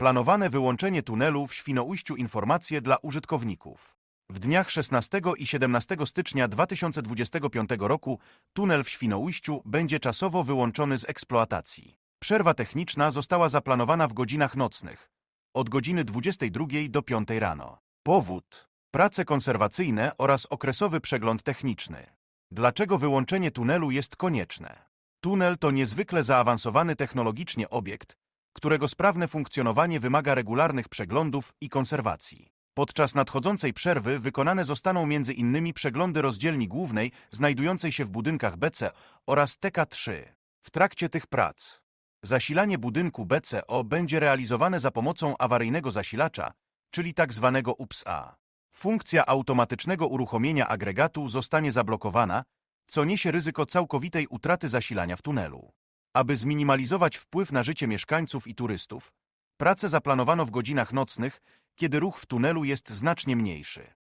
Planowane wyłączenie tunelu w Świnoujściu informacje dla użytkowników. W dniach 16 i 17 stycznia 2025 roku tunel w Świnoujściu będzie czasowo wyłączony z eksploatacji. Przerwa techniczna została zaplanowana w godzinach nocnych, od godziny 22 do 5 rano. Powód: prace konserwacyjne oraz okresowy przegląd techniczny. Dlaczego wyłączenie tunelu jest konieczne? Tunel to niezwykle zaawansowany technologicznie obiekt, którego sprawne funkcjonowanie wymaga regularnych przeglądów i konserwacji. Podczas nadchodzącej przerwy wykonane zostaną m.in. przeglądy rozdzielni głównej znajdującej się w budynkach BC oraz TK3. W trakcie tych prac zasilanie budynku BCO będzie realizowane za pomocą awaryjnego zasilacza, czyli tzw. UPS-A. Funkcja automatycznego uruchomienia agregatu zostanie zablokowana, co niesie ryzyko całkowitej utraty zasilania w tunelu. Aby zminimalizować wpływ na życie mieszkańców i turystów, pracę zaplanowano w godzinach nocnych, kiedy ruch w tunelu jest znacznie mniejszy.